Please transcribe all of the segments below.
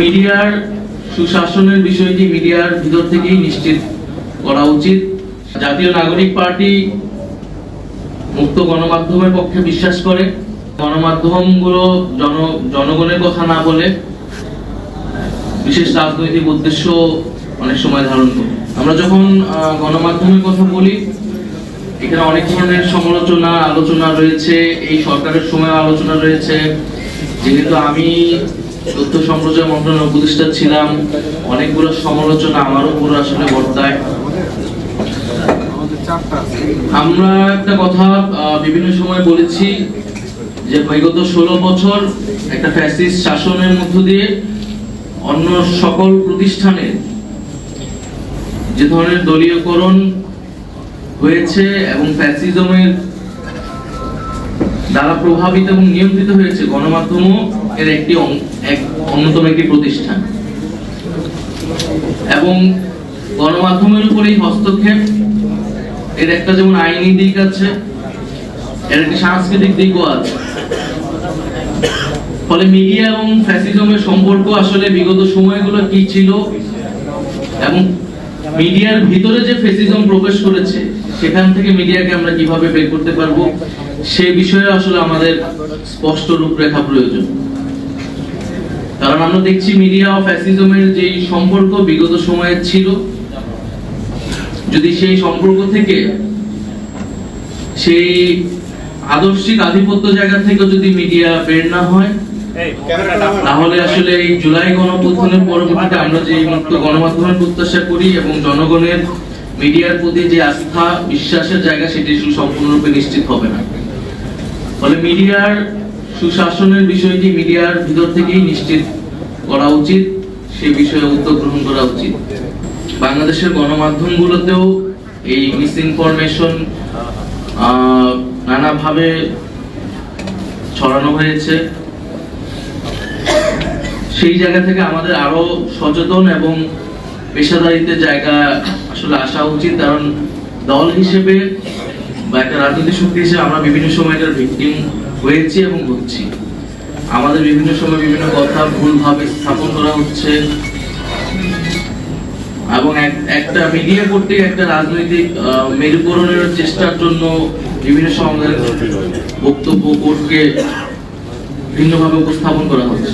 মিডিয়ার সুশাসনের বিষয়টি মিডিয়ার ভিতর থেকেই নিশ্চিত করা উচিত। জাতীয় নাগরিক পার্টি মুক্ত গণমাধ্যমের পক্ষে বিশ্বাস করে। গণমাধ্যমগুলো জন, জনগণের কথা না বলে বিশেষ রাজনৈতিক উদ্দেশ্য অনেক সময় ধারণ করে। আমরা যখন গণমাধ্যমের কথা বলি, এখানে অনেক ধরনের সমালোচনা, আলোচনা রয়েছে, এই সরকারের সময় আলোচনা রয়েছে। যেহেতু আমি তথ্য সম্প্রচার মন্ত্রণালয়ের উপদেষ্টা ছিলাম, অনেকগুলো সমালোচনা আমার উপর আসলে বর্তায়। আমরা একটা কথা বিভিন্ন সময় বলেছি যে বিগত ষোলো বছর একটা ফ্যাসিস্ট শাসনের মধ্য দিয়ে অন্য সকল প্রতিষ্ঠানে যে ধরনের দলীয়করণ হয়েছে এবং ফ্যাসিজমের দ্বারা প্রভাবিত এবং নিয়ন্ত্রিত হয়েছে গণমাধ্যমও এর একটি অন্যতম একটি প্রতিষ্ঠান। এবং গণমাধ্যমের উপরেই হস্তক্ষেপ, এর একটা যেমন আইনি দিক আছে, এর একটি সাংস্কৃতিক দিকও আছে। ফলে মিডিয়া এবং ফ্যাসিজমের সম্পর্ক আসলে বিগত সময়গুলো কি ছিল এবং মিডিয়ার ভিতরে যে ফেসিজম প্রবেশ করেছে, সেখান থেকে মিডিয়াকে আমরা কীভাবে বের করতে পারব সে বিষয়ে আসলে আমাদের স্পষ্ট রূপরেখা প্রয়োজন। কারণ আমরা দেখছি মিডিয়া ও ফ্যাসিজমের যে সম্পর্ক বিগত সময়ে ছিল যদি সেই সম্পর্ক থেকে সেই আদর্শিক আধিপত্য জায়গা থেকে যদি মিডিয়া বের না হয় তাহলে আসলে এই জুলাই গণঅভ্যুত্থানের পরবর্তীতে আমরা যে মুক্ত গণমাধ্যমের প্রত্যাশা করি এবং জনগণের মিডিয়ার প্রতি যে আস্থা বিশ্বাসের জায়গা সেটি সম্পূর্ণরূপে নিশ্চিত হবে না। ফলে মিডিয়ার সুশাসনের বিষয়টি মিডিয়ার ভিতর থেকেই নিশ্চিত করা উচিত সে বিষয়ে উদ্যোগ গ্রহণ করা উচিত। বাংলাদেশের গণমাধ্যমগুলোতেও এই মিস ইনফরমেশন নানাভাবে ছড়ানো হয়েছে। সেই জায়গা থেকে আমাদের আরও সচেতন এবং পেশাদারিত্বের জায়গা আসলে আসা উচিত, কারণ দল হিসেবে বা একটা রাজনৈতিক শক্তি হিসেবে আমরা বিভিন্ন সময় এটার ভিকটিম হয়েছি এবং হচ্ছি। আমাদের বিভিন্ন সময় বিভিন্ন কথা ভুলভাবে স্থাপন করা হচ্ছে। এবং একটা মিডিয়া করতে একটা রাজনৈতিক মেরুকরণের চেষ্টার জন্য বিভিন্ন সময় বক্তব্য কোর্টকে ভিন্নভাবে উপস্থাপন করা হচ্ছে।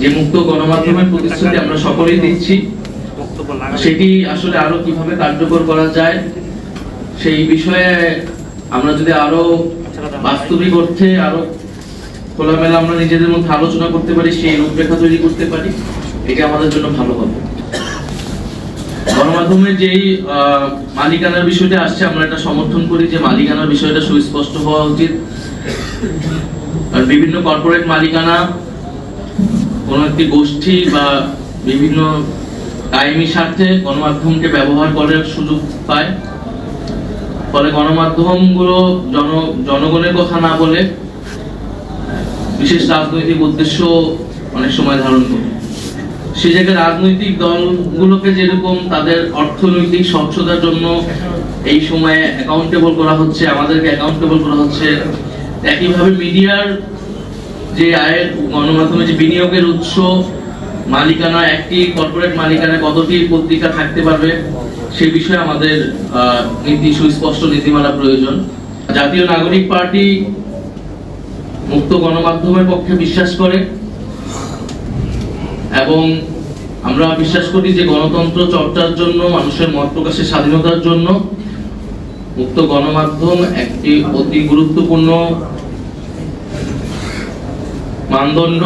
যে মুক্ত গণমাধ্যমের প্রতিশ্রুতি আমরা সকলেই দিচ্ছি। সেটি আসলে আরও কীভাবে কার্যকর করা যায় সেই বিষয়ে আমরা যদি আরও বাস্তবিক অর্থে আরও খোলামেলা আমরা নিজেদের মধ্যে আলোচনা করতে পারি, সেই রূপরেখা তৈরি করতে পারি, এটা আমাদের জন্য ভালো হবে। গণমাধ্যমের যেই মালিকানার বিষয়টা আসছে, আমরা এটা সমর্থন করি যে মালিকানার বিষয়টা সুস্পষ্ট হওয়া উচিত। আর বিভিন্ন কর্পোরেট মালিকানা, কোন একটি গোষ্ঠী বা বিভিন্ন কায়েমি স্বার্থে গণমাধ্যমকে ব্যবহার করার সুযোগ পায়। ফলে গণমাধ্যমগুলো জন, জনগণের কথা না বলে বিশেষ রাজনৈতিক উদ্দেশ্য অনেক সময় ধারণ করে। সে জায়গায় রাজনৈতিক দলগুলোকে যেরকম তাদের অর্থনৈতিক স্বচ্ছতার জন্য এই সময়ে অ্যাকাউন্টেবল করা হচ্ছে, আমাদেরকে অ্যাকাউন্টেবল করা হচ্ছে, একইভাবে মিডিয়ার যে আয়ের গণমাধ্যমে যে বিনিয়োগের উৎস মালিকানা একটি কর্পোরেট মালিকানা কতটি পত্রিকা থাকতে পারবে, সে বিষয়ে আমাদের নীতি সুস্পষ্ট নীতিমালা প্রয়োজন। জাতীয় নাগরিক পার্টি মুক্ত গণমাধ্যমের পক্ষে বিশ্বাস করে এবং আমরা বিশ্বাস করি যে গণতন্ত্র চর্চার জন্য, মানুষের মত প্রকাশের স্বাধীনতার জন্য মুক্ত গণমাধ্যম একটি অতি গুরুত্বপূর্ণ মানদণ্ড।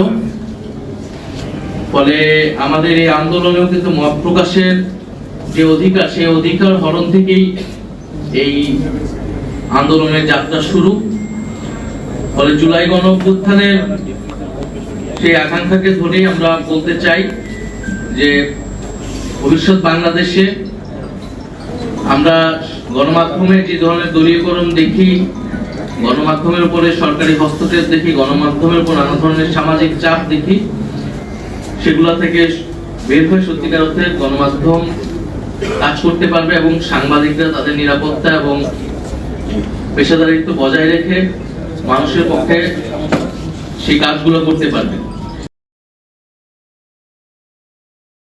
ফলে আমাদের এই আন্দোলনেও কিন্তু মত প্রকাশের যে অধিকার, সেই অধিকার হরণ থেকেই এই আন্দোলনের যাত্রা শুরু। ফলে জুলাই গণ অভ্যুত্থানের সেই আকাঙ্ক্ষাকে ধরেই আমরা বলতে চাই যে ভবিষ্যৎ বাংলাদেশে আমরা গণমাধ্যমে যে ধরনের দলীয়করণ দেখি, গণমাধ্যমের উপরে সরকারি হস্তক্ষেপ দেখি, গণমাধ্যমের উপর নানা ধরনের সামাজিক চাপ দেখি সেগুলো থেকে বের হয়ে সত্যিকার অর্থে গণমাধ্যম কাজ করতে পারবে এবং সাংবাদিকরা তাদের নিরাপত্তা এবং পেশাদারিত্ব বজায় রেখে মানুষের পক্ষে সেই কাজগুলো করতে পারবে।